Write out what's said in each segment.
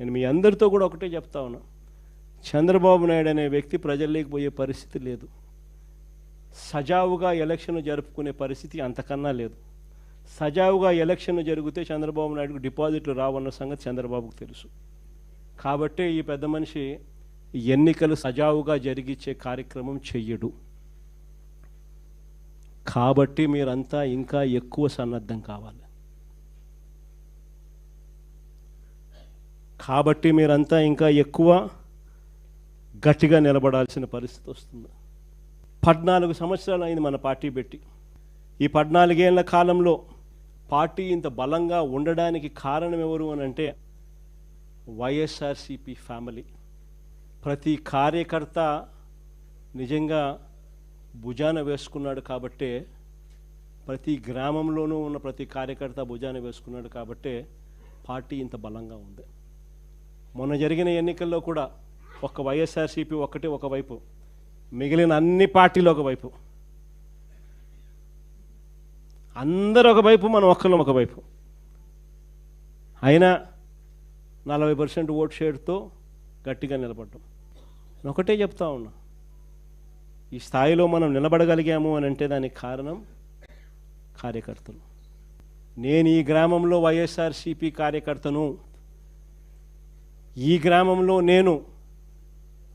నేను మీ అందరితో కూడా ఒకటే చెప్తా ఉన్నా. చంద్రబాబు నాయుడు అనే వ్యక్తి ప్రజల్లోకి పోయే పరిస్థితి లేదు. సజావుగా ఎలక్షన్ జరుపుకునే పరిస్థితి అంతకన్నా లేదు. సజావుగా ఎలక్షన్ జరిగితే చంద్రబాబు నాయుడుకు డిపాజిట్లు రావన్న సంగతి చంద్రబాబుకు తెలుసు. కాబట్టే ఈ పెద్ద మనిషి ఎన్నికలు సజావుగా జరిగించే కార్యక్రమం చెయ్యడు. కాబట్టి మీరంతా ఇంకా ఎక్కువ సన్నద్ధం కావాలి. కాబట్టి మీరంతా ఇంకా ఎక్కువ గట్టిగా నిలబడాల్సిన పరిస్థితి వస్తుంది. పద్నాలుగు సంవత్సరాలు అయింది మన పార్టీ పెట్టి. ఈ పద్నాలుగేళ్ళ కాలంలో పార్టీ ఇంత బలంగా ఉండడానికి కారణం ఎవరు అని అంటే వైఎస్ఆర్సిపి ఫ్యామిలీ. ప్రతి కార్యకర్త నిజంగా భుజాన వేసుకున్నాడు కాబట్టే ప్రతి గ్రామంలోనూ ఉన్న ప్రతి కార్యకర్త భుజాన వేసుకున్నాడు కాబట్టే పార్టీ ఇంత బలంగా ఉంది. మొన్న జరిగిన ఎన్నికల్లో కూడా ఒక వైఎస్ఆర్సీపీ ఒకటి ఒకవైపు మిగిలిన అన్ని పార్టీలు ఒకవైపు అందరూ ఒకవైపు మనం ఒక్కళ్ళం ఒకవైపు అయినా నలభై పర్సెంట్ ఓట్ షేర్తో గట్టిగా నిలబడ్డాం. నేను ఒకటే చెప్తా ఉన్నా. ఈ స్థాయిలో మనం నిలబడగలిగాము అని అంటే దానికి కారణం కార్యకర్తలు. నేను ఈ గ్రామంలో వైఎస్ఆర్సీపీ కార్యకర్తను ఈ గ్రామంలో నేను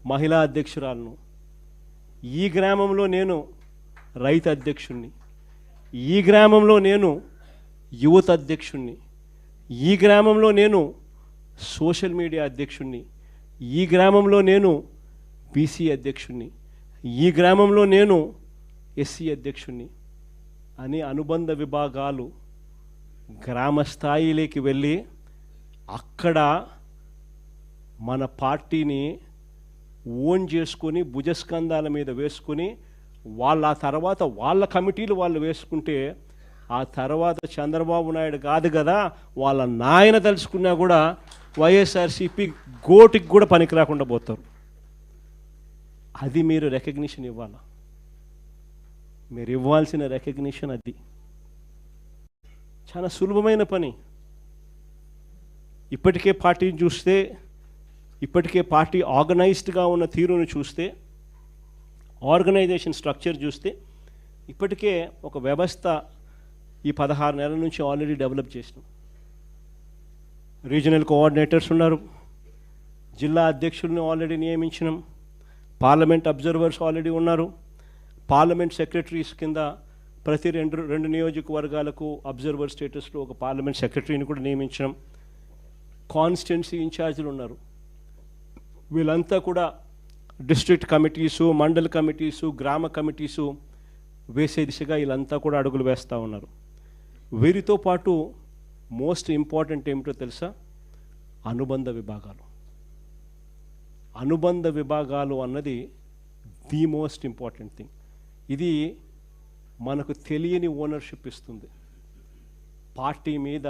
మహిళా అధ్యక్షురాలను. ఈ గ్రామంలో నేను రైతు అధ్యక్షుణ్ణి. ఈ గ్రామంలో నేను యువత అధ్యక్షుణ్ణి. ఈ గ్రామంలో నేను సోషల్ మీడియా అధ్యక్షుణ్ణి. ఈ గ్రామంలో నేను బీసీ అధ్యక్షుణ్ణి. ఈ గ్రామంలో నేను ఎస్సీ అధ్యక్షుణ్ణి అని అనుబంధ విభాగాలు గ్రామ స్థాయిలోకి వెళ్ళి అక్కడ మన పార్టీని ఓన్ చేసుకొని భుజస్కంధాల మీద వేసుకొని వాళ్ళ ఆ తర్వాత వాళ్ళ కమిటీలు వాళ్ళు వేసుకుంటే ఆ తర్వాత చంద్రబాబు నాయుడు కాదు కదా వాళ్ళ నాయన తలుచుకున్నా కూడా వైఎస్ఆర్సీపీ గోటికి కూడా పనికి రాకుండా పోతారు. అది మీరు రికగ్నిషన్ ఇవ్వాలా? మీరు ఇవ్వాల్సిన రికగ్నిషన్ అది. చాలా సులభమైన పని. ఇప్పటికే పార్టీని చూస్తే ఇప్పటికే పార్టీ ఆర్గనైజ్డ్గా ఉన్న తీరును చూస్తే ఆర్గనైజేషన్ స్ట్రక్చర్ చూస్తే ఇప్పటికే ఒక వ్యవస్థ ఈ పదహారు నెలల నుంచి ఆల్రెడీ డెవలప్ చేసినాం రీజనల్ కోఆర్డినేటర్స్ ఉన్నారు. జిల్లా అధ్యక్షులను ఆల్రెడీ నియమించినాం. పార్లమెంట్ అబ్జర్వర్స్ ఆల్రెడీ ఉన్నారు. పార్లమెంట్ సెక్రటరీస్ కింద ప్రతి రెండు రెండు నియోజకవర్గాలకు అబ్జర్వర్ స్టేటస్లో ఒక పార్లమెంట్ సెక్రటరీని కూడా నియమించడం కాన్స్టిట్యున్సీ ఇన్ఛార్జీలు ఉన్నారు. వీళ్ళంతా కూడా డిస్ట్రిక్ట్ కమిటీసు మండల్ కమిటీసు గ్రామ కమిటీసు వేసే దిశగా వీళ్ళంతా కూడా అడుగులు వేస్తూ ఉన్నారు. వీరితో పాటు మోస్ట్ ఇంపార్టెంట్ ఏమిటో తెలుసా? అనుబంధ విభాగాలు. అనుబంధ విభాగాలు అన్నది ది మోస్ట్ ఇంపార్టెంట్ థింగ్. ఇది మనకు తెలియని ఓనర్షిప్ ఇస్తుంది. పార్టీ మీద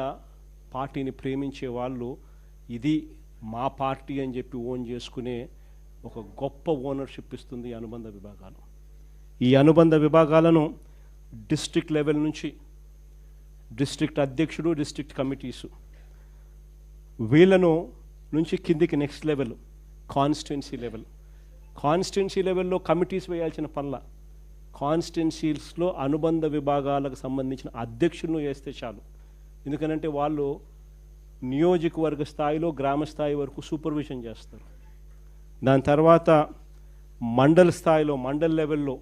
పార్టీని ప్రేమించే వాళ్ళు ఇది మా పార్టీ అని చెప్పి ఓన్ చేసుకునే ఒక గొప్ప ఓనర్షిప్ ఇస్తుంది అనుబంధ విభాగాలు. ఈ అనుబంధ విభాగాలను డిస్ట్రిక్ట్ లెవెల్ నుంచి డిస్ట్రిక్ట్ అధ్యక్షుడు డిస్ట్రిక్ట్ కమిటీసు వీళ్ళను నుంచి కిందికి next level constituency level. Constituency లెవెల్లో కమిటీస్ వేయాల్సిన పనుల కాన్స్టిట్యున్సీస్లో అనుబంధ విభాగాలకు సంబంధించిన అధ్యక్షులను వేస్తే చాలు. ఎందుకనంటే వాళ్ళు నియోజకవర్గ స్థాయిలో గ్రామ స్థాయి వరకు సూపర్విజన్ చేస్తారు. దాని తర్వాత మండల స్థాయిలో మండల్ లెవెల్లో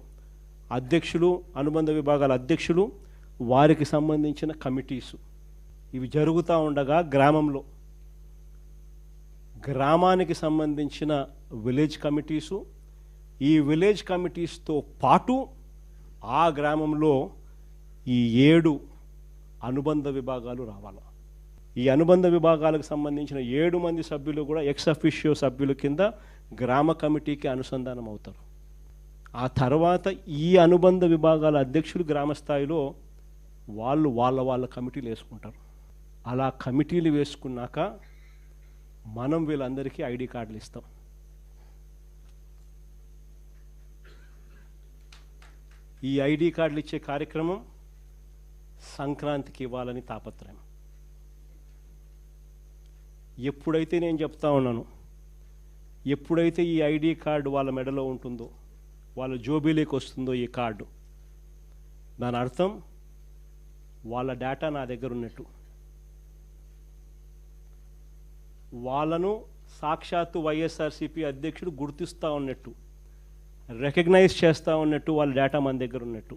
అధ్యక్షులు అనుబంధ విభాగాల అధ్యక్షులు వారికి సంబంధించిన కమిటీసు. ఇవి జరుగుతూ ఉండగా గ్రామంలో గ్రామానికి సంబంధించిన విలేజ్ కమిటీసు. ఈ విలేజ్ కమిటీస్తో పాటు ఆ గ్రామంలో ఈ ఏడు అనుబంధ విభాగాలు రావాలి. ఈ అనుబంధ విభాగాలకు సంబంధించిన ఏడు మంది సభ్యులు కూడా ఎక్స్ అఫిషియో సభ్యుల కింద గ్రామ కమిటీకి అనుసంధానం అవుతారు. ఆ తర్వాత ఈ అనుబంధ విభాగాల అధ్యక్షులు గ్రామ స్థాయిలో వాళ్ళు వాళ్ళ వాళ్ళ కమిటీలు వేసుకుంటారు. అలా కమిటీలు వేసుకున్నాక మనం వీళ్ళందరికీ ఐడి కార్డులు ఇస్తాం. ఈ ఐడి కార్డులు ఇచ్చే కార్యక్రమం సంక్రాంతికి ఇవ్వాలని తాపత్రయం. ఎప్పుడైతే నేను చెప్తా ఉన్నాను ఎప్పుడైతే ఈ ఐడి కార్డు వాళ్ళ మెడలో ఉంటుందో వాళ్ళ జోబీలోకి వస్తుందో ఈ కార్డు దాని అర్థం వాళ్ళ డేటా నా దగ్గర ఉన్నట్టు. వాళ్ళను సాక్షాత్తు వైఎస్ఆర్సీపీ అధ్యక్షుడు గుర్తిస్తూ ఉన్నట్టు రికగ్నైజ్ చేస్తూ ఉన్నట్టు వాళ్ళ డేటా మన దగ్గర ఉన్నట్టు.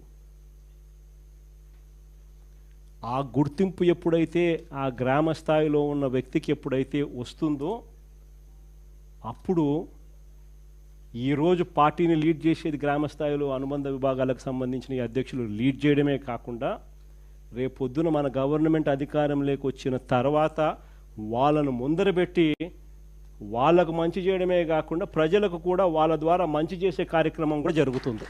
ఆ గుర్తింపు ఎప్పుడైతే ఆ గ్రామ స్థాయిలో ఉన్న వ్యక్తికి ఎప్పుడైతే వస్తుందో అప్పుడు ఈరోజు పార్టీని లీడ్ చేసేది గ్రామ స్థాయిలో అనుబంధ విభాగాలకు సంబంధించిన ఈ అధ్యక్షులు లీడ్ చేయడమే కాకుండా రేపొద్దున మన గవర్నమెంట్ అధికారంలోకి వచ్చిన తర్వాత వాళ్ళను ముందరబెట్టి వాళ్ళకు మంచి చేయడమే కాకుండా ప్రజలకు కూడా వాళ్ళ ద్వారా మంచి చేసే కార్యక్రమం కూడా జరుగుతుంది.